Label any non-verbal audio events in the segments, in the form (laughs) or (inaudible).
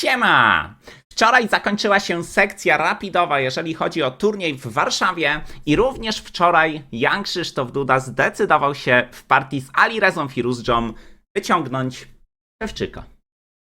Siema! Wczoraj zakończyła się sekcja rapidowa, jeżeli chodzi o turniej w Warszawie i również wczoraj Jan Krzysztof Duda zdecydował się w partii z Ali Rezą Firuzją wyciągnąć Szewczyka.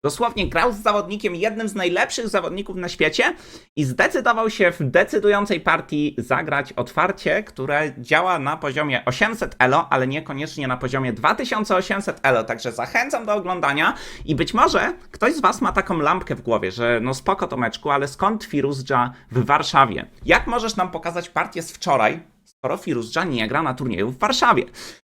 Dosłownie grał z zawodnikiem, jednym z najlepszych zawodników na świecie i zdecydował się w decydującej partii zagrać otwarcie, które działa na poziomie 800 elo, ale niekoniecznie na poziomie 2800 elo, także zachęcam do oglądania i być może ktoś z was ma taką lampkę w głowie, że no spoko Tomeczku, ale skąd Firuzja w Warszawie? Jak możesz nam pokazać partię z wczoraj, skoro Firuzja nie gra na turnieju w Warszawie?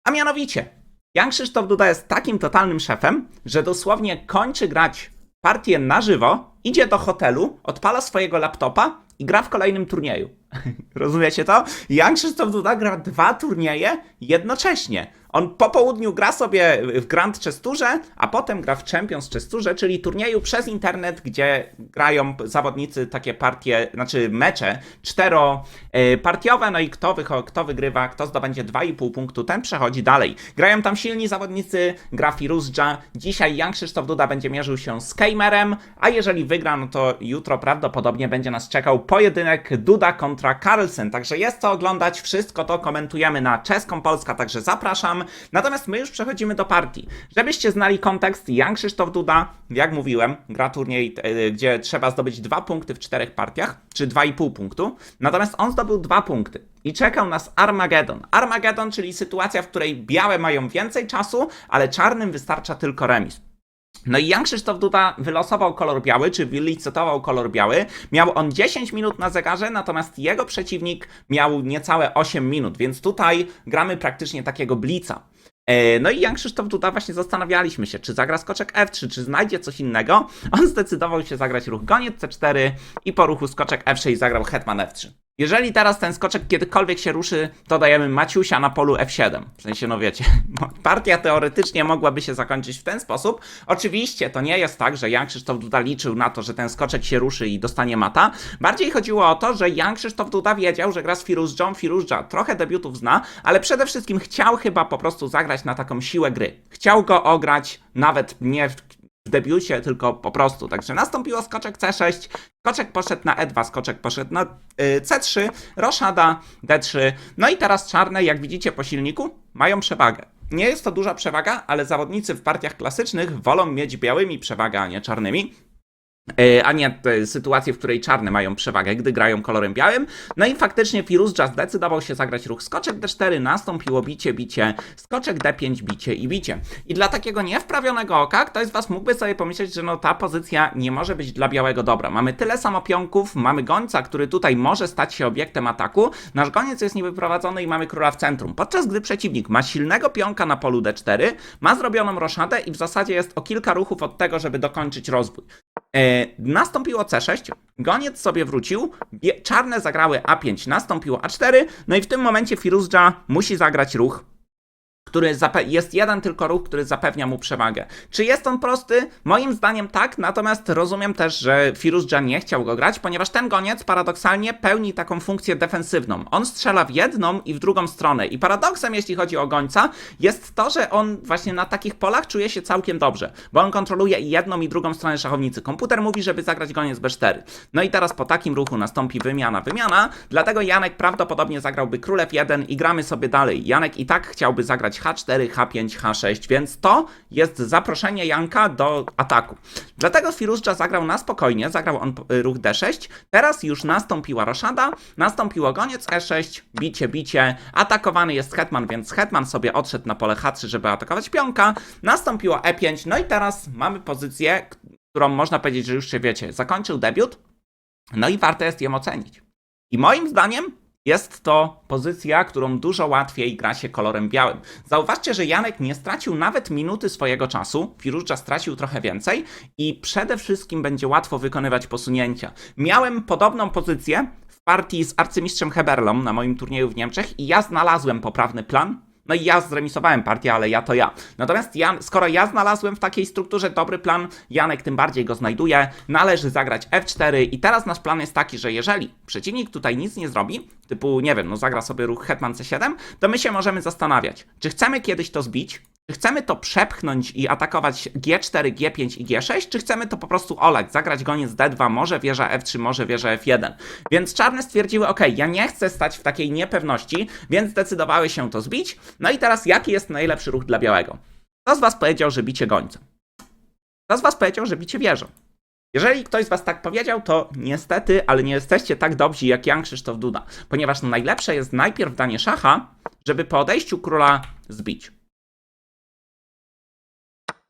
A mianowicie, Jan Krzysztof Duda jest takim totalnym szefem, że dosłownie kończy grać partię na żywo, idzie do hotelu, odpala swojego laptopa gra w kolejnym turnieju. (laughs) Rozumiecie to? Jan Krzysztof Duda gra dwa turnieje jednocześnie. On po południu gra sobie w Grand Chesturze, a potem gra w Champions Chesturze, czyli turnieju przez internet, gdzie grają zawodnicy takie partie, znaczy mecze czteropartiowe, no i kto, wycho- kto wygrywa, kto zdobędzie 2,5 punktu, ten przechodzi dalej. Grają tam silni zawodnicy, gra Firuzja. Dzisiaj Jan Krzysztof Duda będzie mierzył się z Kejmerem, a jeżeli wygra, no to jutro prawdopodobnie będzie nas czekał pojedynek Duda kontra Carlsen. Także jest co oglądać, wszystko to komentujemy na Czeską Polska, także zapraszam. Natomiast my już przechodzimy do partii. Żebyście znali kontekst, Jan Krzysztof Duda, jak mówiłem, gra turniej, e, gdzie trzeba zdobyć dwa punkty w czterech partiach, czy 2,5 punktu. Natomiast on zdobył dwa punkty. I czekał nas Armageddon. Armageddon, czyli sytuacja, w której białe mają więcej czasu, ale czarnym wystarcza tylko remis. No i Jan Krzysztof Duda wylosował kolor biały, czy wylicytował kolor biały. Miał on 10 minut na zegarze, natomiast jego przeciwnik miał niecałe 8 minut, więc tutaj gramy praktycznie takiego blica. E, No i Jan Krzysztof Duda właśnie zastanawialiśmy się, czy zagra skoczek F3, czy znajdzie coś innego. On zdecydował się zagrać ruch goniec C4 i po ruchu skoczek F6 zagrał hetman F3. Jeżeli teraz ten skoczek kiedykolwiek się ruszy, to dajemy Maciusia na polu F7. W sensie, no wiecie, (laughs) partia teoretycznie mogłaby się zakończyć w ten sposób. Oczywiście to nie jest tak, że Jan Krzysztof Duda liczył na to, że ten skoczek się ruszy i dostanie mata. Bardziej chodziło o to, że Jan Krzysztof Duda wiedział, że gra z Firuzją. Firuzja trochę debiutów zna, ale przede wszystkim chciał chyba po prostu zagrać na taką siłę gry. Chciał go ograć, nawet nie w w debiucie, tylko po prostu. Także nastąpiło skoczek C6, skoczek poszedł na E2, skoczek poszedł na y, C3, roszada D3. No i teraz czarne, jak widzicie po silniku, mają przewagę. Nie jest to duża przewaga, ale zawodnicy w partiach klasycznych wolą mieć białymi przewagę, a nie czarnymi. E, a nie sytuację, w której czarne mają przewagę, gdy grają kolorem białym. No i faktycznie Firuzja zdecydował się zagrać ruch skoczek D4, nastąpiło bicie, bicie, skoczek D5, bicie i bicie. I dla takiego niewprawionego oka, ktoś z Was mógłby sobie pomyśleć, że no ta pozycja nie może być dla białego dobra. Mamy tyle samopionków, mamy gońca, który tutaj może stać się obiektem ataku, nasz goniec jest niewyprowadzony i mamy króla w centrum. Podczas gdy przeciwnik ma silnego pionka na polu D4, ma zrobioną roszadę i w zasadzie jest o kilka ruchów od tego, żeby dokończyć rozwój. E, nastąpiło C6, goniec sobie wrócił, czarne zagrały A5, nastąpiło A4, no i w tym momencie Firuzja musi zagrać ruch który jest jeden tylko ruch, który zapewnia mu przewagę. Czy jest on prosty? Moim zdaniem tak, natomiast rozumiem też, że Firuzja nie chciał go grać, ponieważ ten goniec paradoksalnie pełni taką funkcję defensywną. On strzela w jedną i w drugą stronę i paradoksem, jeśli chodzi o gońca, jest to, że on właśnie na takich polach czuje się całkiem dobrze, bo on kontroluje i jedną i drugą stronę szachownicy. Komputer mówi, żeby zagrać goniec B4. No i teraz po takim ruchu nastąpi wymiana, wymiana, dlatego Janek prawdopodobnie zagrałby król F1 i gramy sobie dalej. Janek i tak chciałby zagrać H4, H5, H6, więc to jest zaproszenie Janka do ataku. Dlatego Firuzja zagrał na spokojnie, zagrał on y, ruch D6. Teraz już nastąpiła roszada, nastąpiło goniec E6, bicie, bicie, atakowany jest hetman, więc hetman sobie odszedł na pole H3, żeby atakować pionka. Nastąpiło E5, no i teraz mamy pozycję, którą można powiedzieć, że już się wiecie, zakończył debiut, no i warto jest ją ocenić. I moim zdaniem jest to pozycja, którą dużo łatwiej gra się kolorem białym. Zauważcie, że Janek nie stracił nawet minuty swojego czasu, Firuzja stracił trochę więcej i przede wszystkim będzie łatwo wykonywać posunięcia. Miałem podobną pozycję w partii z arcymistrzem Heberlą na moim turnieju w Niemczech i ja znalazłem poprawny plan, no i ja zremisowałem partię, ale ja to ja. Natomiast ja, skoro ja znalazłem w takiej strukturze dobry plan, Janek tym bardziej go znajduje, należy zagrać F4 i teraz nasz plan jest taki, że jeżeli przeciwnik tutaj nic nie zrobi, typu, nie wiem, no zagra sobie ruch Hetman C7, to my się możemy zastanawiać, czy chcemy kiedyś to zbić, Czy chcemy to przepchnąć i atakować G4, G5 i G6, czy chcemy to po prostu olać, zagrać goniec D2, może wieża F3, może wieża F1. Więc czarne stwierdziły, ok, ja nie chcę stać w takiej niepewności, więc zdecydowały się to zbić. No i teraz jaki jest najlepszy ruch dla białego? Kto z was powiedział, że bicie gońca? Kto z was powiedział, że bicie wieżą? Jeżeli ktoś z was tak powiedział, to niestety, ale nie jesteście tak dobrzy jak Jan Krzysztof Duda, ponieważ najlepsze jest najpierw danie szacha, żeby po odejściu króla zbić.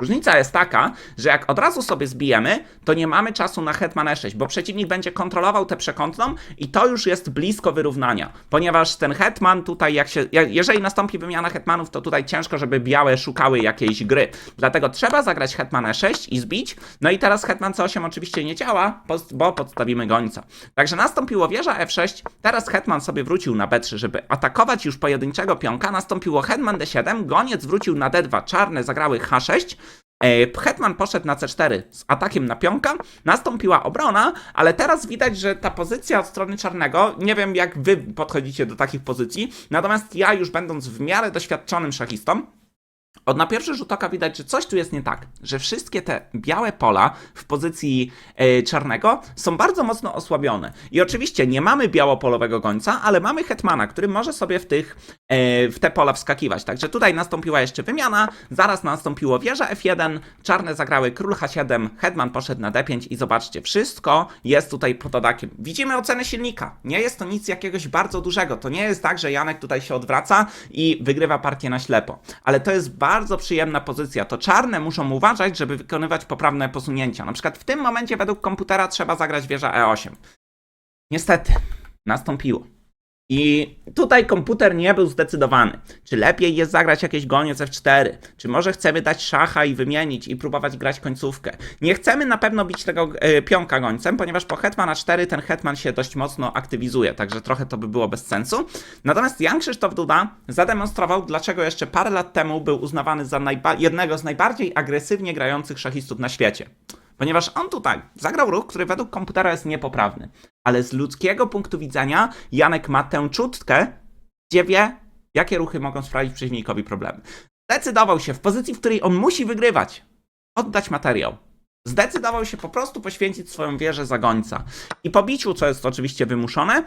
Różnica jest taka, że jak od razu sobie zbijemy, to nie mamy czasu na hetman e6, bo przeciwnik będzie kontrolował tę przekątną i to już jest blisko wyrównania, ponieważ ten hetman tutaj, jak się, jeżeli nastąpi wymiana hetmanów, to tutaj ciężko, żeby białe szukały jakiejś gry. Dlatego trzeba zagrać hetman e6 i zbić. No i teraz hetman c8 oczywiście nie działa, bo podstawimy gońca. Także nastąpiło wieża f6, teraz hetman sobie wrócił na b3, żeby atakować już pojedynczego pionka, nastąpiło hetman d7, goniec wrócił na d2, czarne zagrały h6, E, Hetman poszedł na C4 z atakiem na pionka, nastąpiła obrona, ale teraz widać, że ta pozycja od strony czarnego, nie wiem jak wy podchodzicie do takich pozycji, natomiast ja już będąc w miarę doświadczonym szachistą, od na pierwszy rzut oka widać, że coś tu jest nie tak, że wszystkie te białe pola w pozycji e, czarnego są bardzo mocno osłabione. I oczywiście nie mamy białopolowego gońca, ale mamy hetmana, który może sobie w, tych, e, w te pola wskakiwać. Także tutaj nastąpiła jeszcze wymiana, zaraz nastąpiło wieża F1, czarne zagrały król H7, hetman poszedł na D5 i zobaczcie, wszystko jest tutaj pod odakiem. Widzimy ocenę silnika. Nie jest to nic jakiegoś bardzo dużego. To nie jest tak, że Janek tutaj się odwraca i wygrywa partię na ślepo. Ale to jest bardzo przyjemna pozycja. To czarne muszą uważać, żeby wykonywać poprawne posunięcia. Na przykład w tym momencie według komputera trzeba zagrać wieża E8. Niestety, nastąpiło. I tutaj komputer nie był zdecydowany. Czy lepiej jest zagrać jakieś goniec F4? Czy może chcemy dać szacha i wymienić i próbować grać końcówkę? Nie chcemy na pewno bić tego e, pionka gońcem, ponieważ po hetman na 4 ten hetman się dość mocno aktywizuje, także trochę to by było bez sensu. Natomiast Jan Krzysztof Duda zademonstrował, dlaczego jeszcze parę lat temu był uznawany za jednego z najbardziej agresywnie grających szachistów na świecie. Ponieważ on tutaj zagrał ruch, który według komputera jest niepoprawny. Ale z ludzkiego punktu widzenia Janek ma tę czutkę, gdzie wie, jakie ruchy mogą sprawić przeciwnikowi problemy. Zdecydował się w pozycji, w której on musi wygrywać, oddać materiał. Zdecydował się po prostu poświęcić swoją wieżę za gońca. I po biciu, co jest oczywiście wymuszone,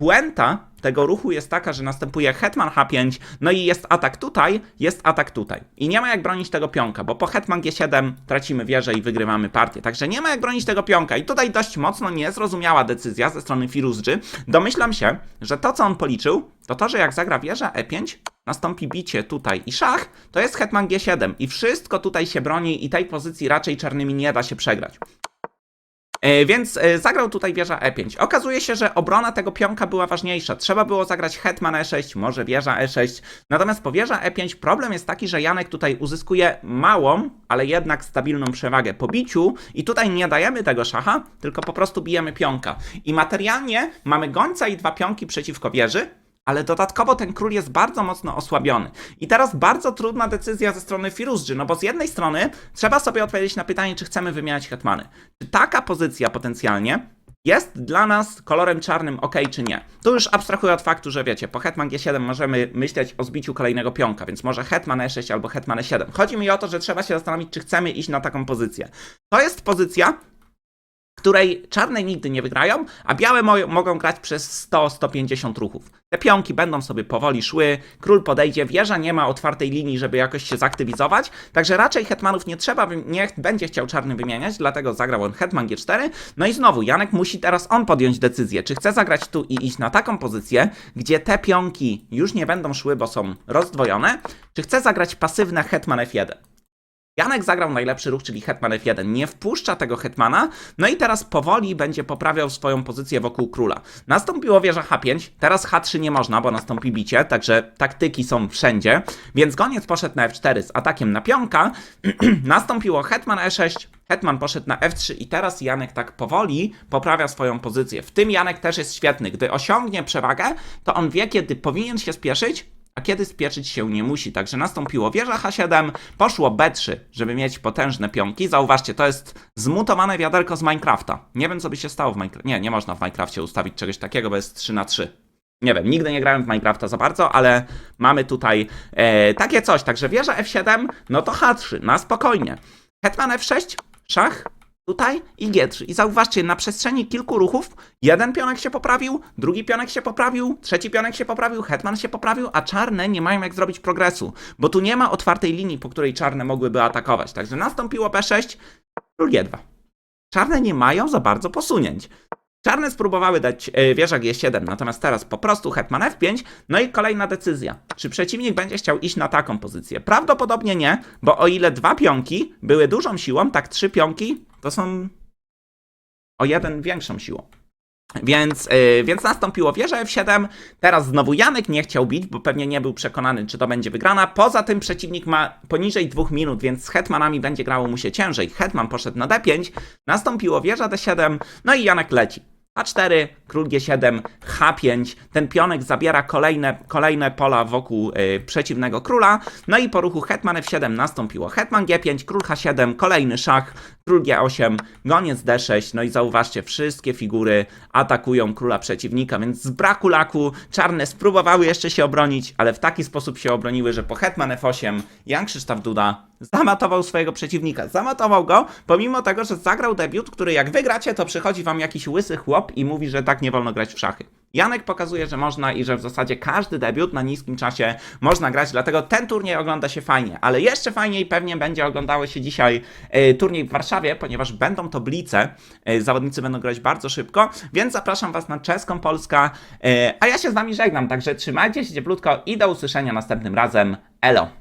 Puenta tego ruchu jest taka, że następuje hetman h5, no i jest atak tutaj, jest atak tutaj. I nie ma jak bronić tego pionka, bo po hetman g7 tracimy wieżę i wygrywamy partię. Także nie ma jak bronić tego pionka. I tutaj dość mocno niezrozumiała decyzja ze strony Firuzży. Domyślam się, że to co on policzył, to to, że jak zagra wieża e5, nastąpi bicie tutaj i szach, to jest hetman g7 i wszystko tutaj się broni i tej pozycji raczej czarnymi nie da się przegrać. E, Więc e, zagrał tutaj wieża E5. Okazuje się, że obrona tego pionka była ważniejsza. Trzeba było zagrać hetman E6, może wieża E6. Natomiast po wieża E5 problem jest taki, że Janek tutaj uzyskuje małą, ale jednak stabilną przewagę po biciu i tutaj nie dajemy tego szacha, tylko po prostu bijemy pionka. I materialnie mamy gońca i dwa pionki przeciwko wieży, ale dodatkowo ten król jest bardzo mocno osłabiony. I teraz bardzo trudna decyzja ze strony Firuzży, no bo z jednej strony trzeba sobie odpowiedzieć na pytanie, czy chcemy wymieniać hetmany. Czy taka pozycja potencjalnie jest dla nas kolorem czarnym ok, czy nie? Tu już abstrahuję od faktu, że wiecie, po hetman g7 możemy myśleć o zbiciu kolejnego pionka, więc może hetman e6 albo hetman e7. Chodzi mi o to, że trzeba się zastanowić, czy chcemy iść na taką pozycję. To jest pozycja, której czarne nigdy nie wygrają, a białe mo mogą grać przez 100-150 ruchów. Te pionki będą sobie powoli szły, król podejdzie, wieża nie ma otwartej linii, żeby jakoś się zaktywizować, także raczej hetmanów nie trzeba, wy- nie będzie chciał czarny wymieniać, dlatego zagrał on hetman g4. No i znowu, Janek musi teraz on podjąć decyzję, czy chce zagrać tu i iść na taką pozycję, gdzie te pionki już nie będą szły, bo są rozdwojone, czy chce zagrać pasywne hetman f1. Janek zagrał najlepszy ruch, czyli hetman f1. Nie wpuszcza tego hetmana, no i teraz powoli będzie poprawiał swoją pozycję wokół króla. Nastąpiło wieża h5, teraz h3 nie można, bo nastąpi bicie, także taktyki są wszędzie, więc goniec poszedł na f4 z atakiem na pionka, (clears throat) nastąpiło hetman e6, hetman poszedł na f3 i teraz Janek tak powoli poprawia swoją pozycję. W tym Janek też jest świetny. Gdy osiągnie przewagę, to on wie, kiedy powinien się spieszyć, a kiedy spieszyć się nie musi. Także nastąpiło wieża H7, poszło B3, żeby mieć potężne pionki. Zauważcie, to jest zmutowane wiaderko z Minecrafta. Nie wiem, co by się stało w Minecrafcie. Nie, nie można w Minecrafcie ustawić czegoś takiego, bo jest 3 na 3 Nie wiem, nigdy nie grałem w Minecrafta za bardzo, ale mamy tutaj e, takie coś. Także wieża F7, no to H3, na spokojnie. Hetman F6, szach, tutaj i G3. I zauważcie, na przestrzeni kilku ruchów jeden pionek się poprawił, drugi pionek się poprawił, trzeci pionek się poprawił, hetman się poprawił, a czarne nie mają jak zrobić progresu, bo tu nie ma otwartej linii, po której czarne mogłyby atakować. Także nastąpiło B6, król G2. Czarne nie mają za bardzo posunięć. Czarne spróbowały dać e, wieża G7, natomiast teraz po prostu hetman F5, no i kolejna decyzja. Czy przeciwnik będzie chciał iść na taką pozycję? Prawdopodobnie nie, bo o ile dwa pionki były dużą siłą, tak trzy pionki to są o jeden większą siłą. Więc, yy, więc nastąpiło wieża F7. Teraz znowu Janek nie chciał bić, bo pewnie nie był przekonany, czy to będzie wygrana. Poza tym przeciwnik ma poniżej dwóch minut, więc z hetmanami będzie grało mu się ciężej. Hetman poszedł na D5, nastąpiło wieża D7, no i Janek leci. A4, król G7, H5. Ten pionek zabiera kolejne, kolejne pola wokół y, przeciwnego króla. No i po ruchu hetman F7 nastąpiło hetman G5, król H7, kolejny szach, król G8, goniec D6. No i zauważcie, wszystkie figury atakują króla przeciwnika, więc z braku laku czarne spróbowały jeszcze się obronić, ale w taki sposób się obroniły, że po hetman F8 Jan Krzysztof Duda zamatował swojego przeciwnika. Zamatował go, pomimo tego, że zagrał debiut, który jak wygracie, to przychodzi wam jakiś łysy chłop i mówi, że tak nie wolno grać w szachy. Janek pokazuje, że można i że w zasadzie każdy debiut na niskim czasie można grać, dlatego ten turniej ogląda się fajnie, ale jeszcze fajniej pewnie będzie oglądało się dzisiaj e, turniej w Warszawie, ponieważ będą to blice, e, zawodnicy będą grać bardzo szybko, więc zapraszam Was na czeską Polska, e, a ja się z Wami żegnam, także trzymajcie się cieplutko i do usłyszenia następnym razem. Elo!